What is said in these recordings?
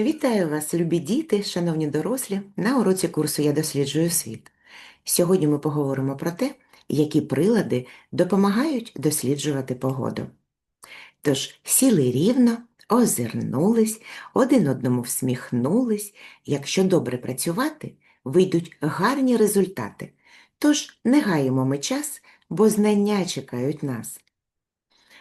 Вітаю вас, любі діти, шановні дорослі, на уроці курсу Я досліджую світ. Сьогодні ми поговоримо про те, які прилади допомагають досліджувати погоду. Тож сіли рівно, озирнулись, один одному всміхнулись. Якщо добре працювати, вийдуть гарні результати. Тож не гаємо ми час, бо знання чекають нас.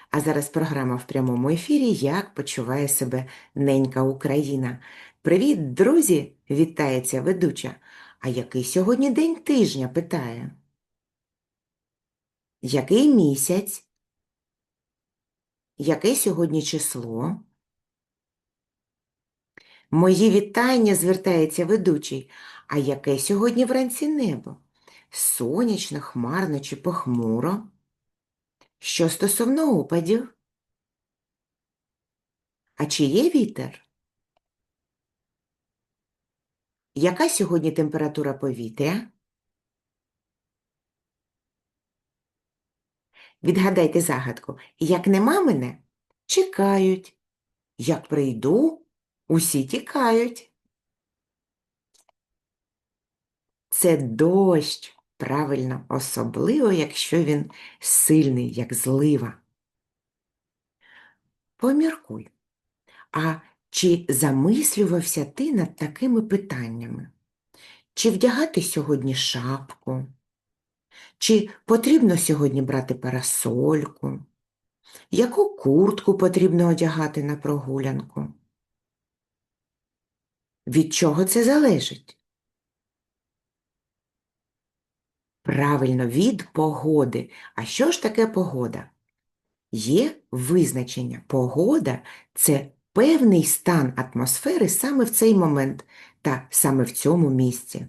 А зараз програма в прямому ефірі Як почуває себе ненька Україна. Привіт, друзі! Вітається ведуча. А який сьогодні день тижня? питає. Який місяць? Яке сьогодні число? Мої вітання звертається ведучий. А яке сьогодні вранці небо? Сонячно, хмарно чи похмуро? Що стосовно опадів? А чи є вітер? Яка сьогодні температура повітря? Відгадайте загадку. Як нема мене, чекають. Як прийду, усі тікають. Це дощ, правильно, особливо, якщо він сильний, як злива. Поміркуй. А чи замислювався ти над такими питаннями? Чи вдягати сьогодні шапку? Чи потрібно сьогодні брати парасольку? Яку куртку потрібно одягати на прогулянку? Від чого це залежить? Правильно, від погоди. А що ж таке погода? Є визначення. Погода це певний стан атмосфери саме в цей момент та саме в цьому місці.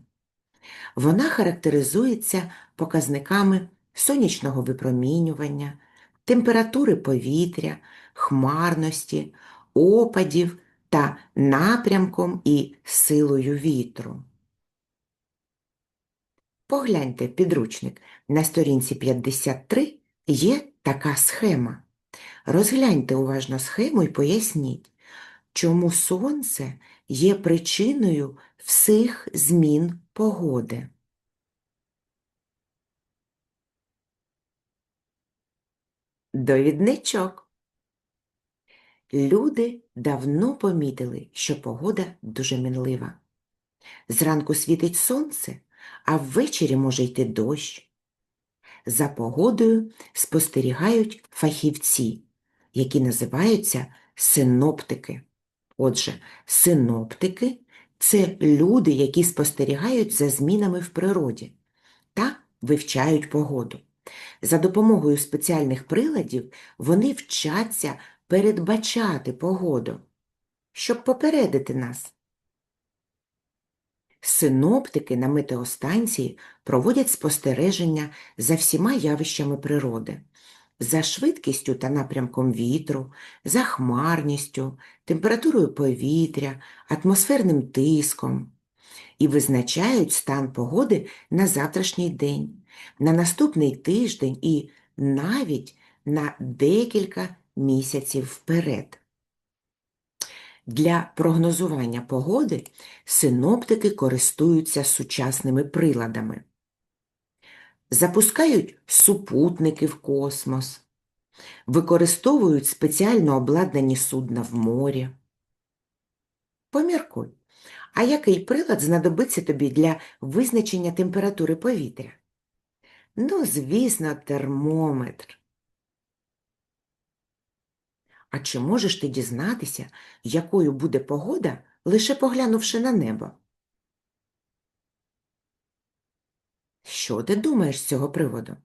Вона характеризується показниками сонячного випромінювання, температури повітря, хмарності, опадів та напрямком і силою вітру. Погляньте підручник. На сторінці 53 є така схема. Розгляньте уважно схему і поясніть, чому сонце є причиною всіх змін погоди. Довідничок. Люди давно помітили, що погода дуже мінлива. Зранку світить сонце, а ввечері може йти дощ. За погодою спостерігають фахівці, які називаються синоптики. Отже, синоптики це люди, які спостерігають за змінами в природі та вивчають погоду. За допомогою спеціальних приладів вони вчаться передбачати погоду, щоб попередити нас. Синоптики на метеостанції проводять спостереження за всіма явищами природи, за швидкістю та напрямком вітру, за хмарністю, температурою повітря, атмосферним тиском і визначають стан погоди на завтрашній день, на наступний тиждень і навіть на декілька місяців вперед. Для прогнозування погоди синоптики користуються сучасними приладами. Запускають супутники в космос, використовують спеціально обладнані судна в морі. Поміркуй, а який прилад знадобиться тобі для визначення температури повітря? Ну, звісно, термометр. А чи можеш ти дізнатися, якою буде погода, лише поглянувши на небо? Що ти думаєш з цього приводу?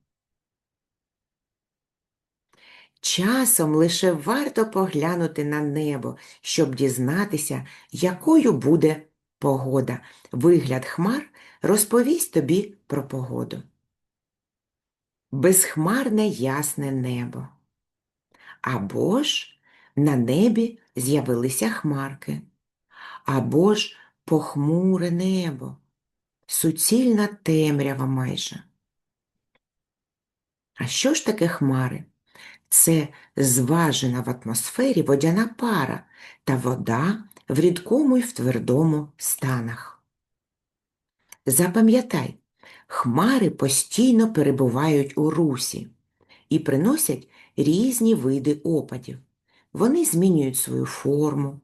Часом лише варто поглянути на небо, щоб дізнатися, якою буде погода. Вигляд хмар розповість тобі про погоду. Безхмарне ясне небо. Або ж на небі з'явилися хмарки, або ж похмуре небо, суцільна темрява майже. А що ж таке хмари? Це зважена в атмосфері водяна пара та вода, в рідкому і в твердому станах. Запам'ятай, хмари постійно перебувають у русі і приносять різні види опадів. Вони змінюють свою форму,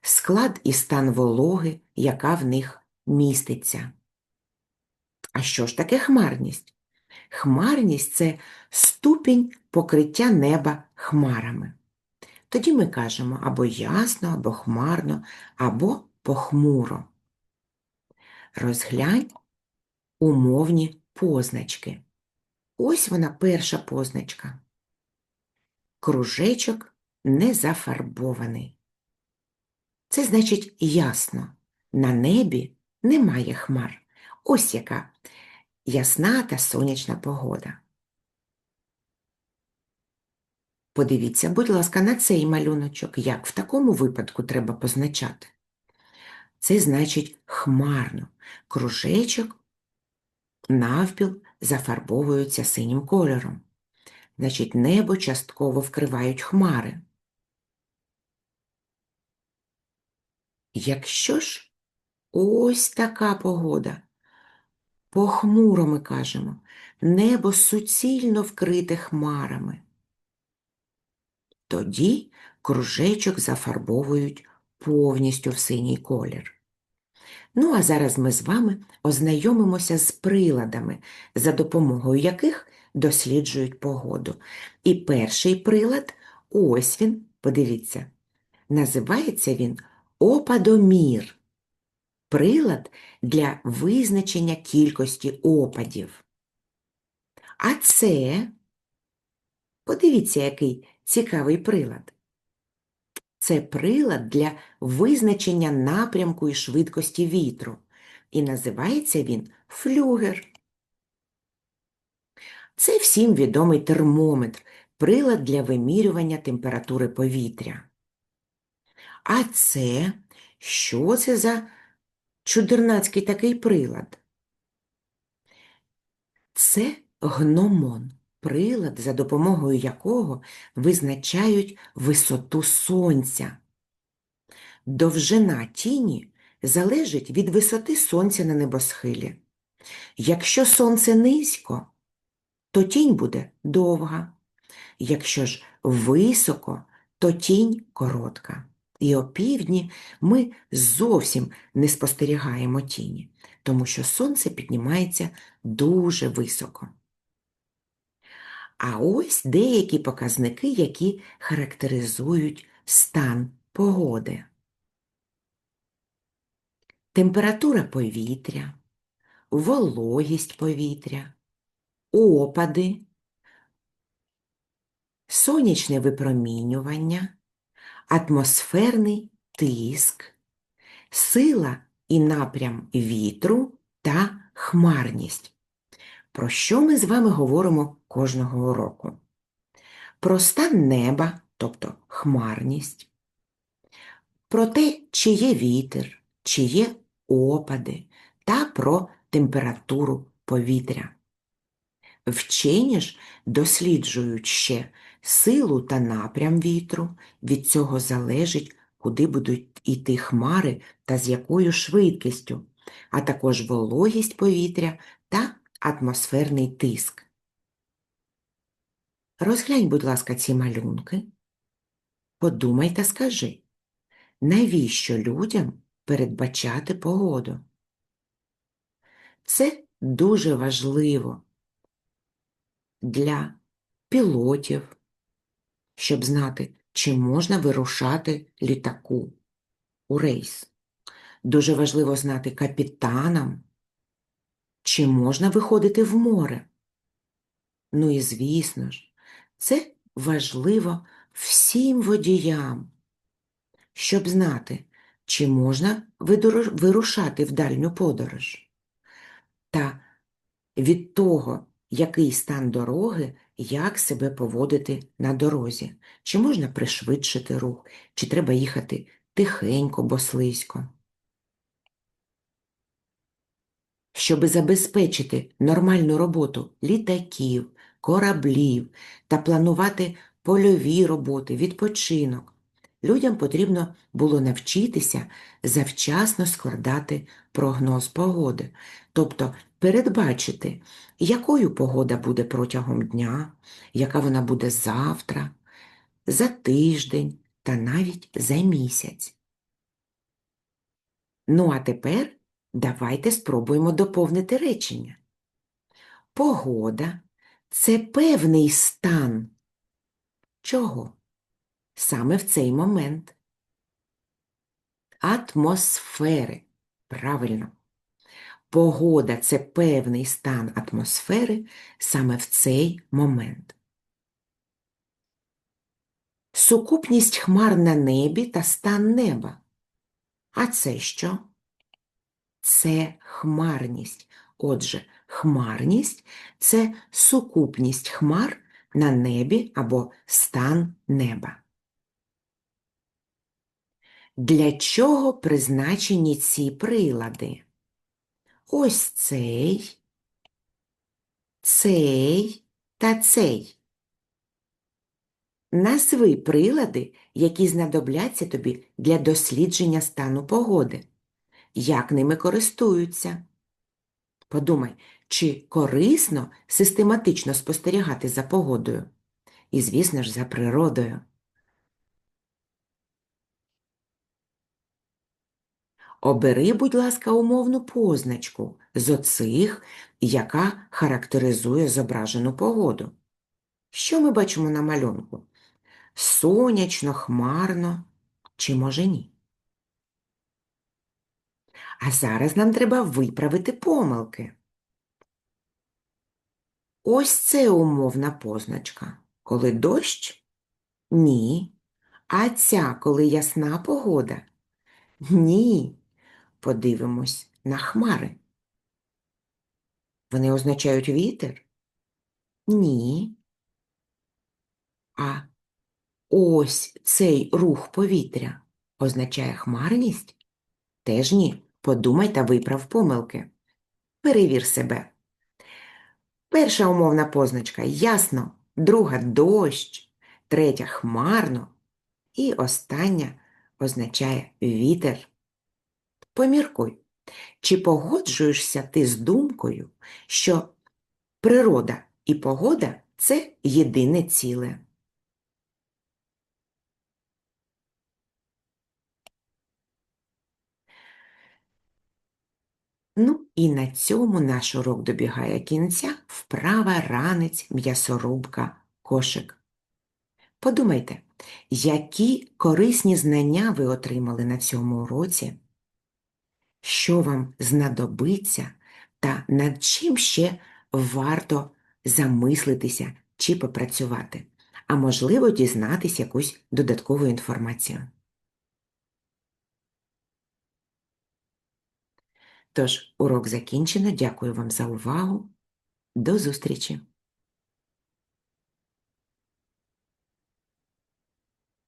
склад і стан вологи, яка в них міститься. А що ж таке хмарність? Хмарність це ступінь покриття неба хмарами. Тоді ми кажемо або ясно, або хмарно, або похмуро. Розглянь умовні позначки. Ось вона перша позначка. Кружечок не зафарбований. Це значить ясно. На небі немає хмар. Ось яка ясна та сонячна погода. Подивіться, будь ласка, на цей малюночок, як в такому випадку треба позначати. Це значить хмарно. Кружечок навпіл зафарбовуються синім кольором. Значить, небо частково вкривають хмари. Якщо ж ось така погода, похмуро ми кажемо, небо суцільно вкрите хмарами. Тоді кружечок зафарбовують повністю в синій колір. Ну, а зараз ми з вами ознайомимося з приладами, за допомогою яких досліджують погоду. І перший прилад, ось він, подивіться, називається він опадомір. Прилад для визначення кількості опадів. А це, подивіться, який цікавий прилад. Це прилад для визначення напрямку і швидкості вітру. І називається він флюгер. Це всім відомий термометр, прилад для вимірювання температури повітря. А це що це за чудернацький такий прилад? Це гномон прилад, за допомогою якого визначають висоту сонця. Довжина тіні залежить від висоти сонця на небосхилі. Якщо сонце низько, то тінь буде довга. Якщо ж високо, то тінь коротка. І опівдні ми зовсім не спостерігаємо тіні, тому що сонце піднімається дуже високо. А ось деякі показники, які характеризують стан погоди. Температура повітря, вологість повітря, опади, сонячне випромінювання, атмосферний тиск, сила і напрям вітру та хмарність. Про що ми з вами говоримо кожного року? Про стан неба, тобто хмарність, про те, чи є вітер, чи є опади, та про температуру повітря. Вчені ж досліджують ще силу та напрям вітру, від цього залежить, куди будуть йти хмари та з якою швидкістю, а також вологість повітря та атмосферний тиск. Розглянь, будь ласка, ці малюнки. Подумай та скажи, навіщо людям передбачати погоду? Це дуже важливо для пілотів, щоб знати, чи можна вирушати літаку у рейс. Дуже важливо знати капітанам, чи можна виходити в море. Ну і звісно ж, це важливо всім водіям, щоб знати, чи можна вирушати в дальню подорож. Та від того, який стан дороги, як себе поводити на дорозі, чи можна пришвидшити рух, чи треба їхати тихенько, бо слизько. Щоби забезпечити нормальну роботу літаків, кораблів та планувати польові роботи, відпочинок, людям потрібно було навчитися завчасно складати прогноз погоди, тобто передбачити, якою погода буде протягом дня, яка вона буде завтра, за тиждень та навіть за місяць. Ну, а тепер давайте спробуємо доповнити речення. Погода це певний стан. Чого? Саме в цей момент. Атмосфери. Правильно. Погода це певний стан атмосфери саме в цей момент. Сукупність хмар на небі та стан неба. А це що? Це хмарність. Отже, хмарність це сукупність хмар на небі або стан неба. Для чого призначені ці прилади? Ось цей, цей та цей. Назви прилади, які знадобляться тобі для дослідження стану погоди. Як ними користуються? Подумай, чи корисно систематично спостерігати за погодою? І, звісно ж, за природою. Обери, будь ласка, умовну позначку з оцих, яка характеризує зображену погоду. Що ми бачимо на малюнку? Сонячно, хмарно чи може ні? А зараз нам треба виправити помилки. Ось це умовна позначка. Коли дощ? Ні. А ця, коли ясна погода? Ні. Подивимось на хмари. Вони означають вітер? Ні. А ось цей рух повітря означає хмарність? Теж ні. Подумай та виправ помилки. Перевір себе. Перша умовна позначка ясно, друга дощ, третя хмарно і остання означає вітер. Поміркуй, чи погоджуєшся ти з думкою, що природа і погода це єдине ціле. Ну і на цьому наш урок добігає кінця вправа ранець м'ясорубка кошик. Подумайте, які корисні знання ви отримали на цьому уроці, що вам знадобиться та над чим ще варто замислитися чи попрацювати, а можливо дізнатися якусь додаткову інформацію. Тож, урок закінчено. Дякую вам за увагу. До зустрічі!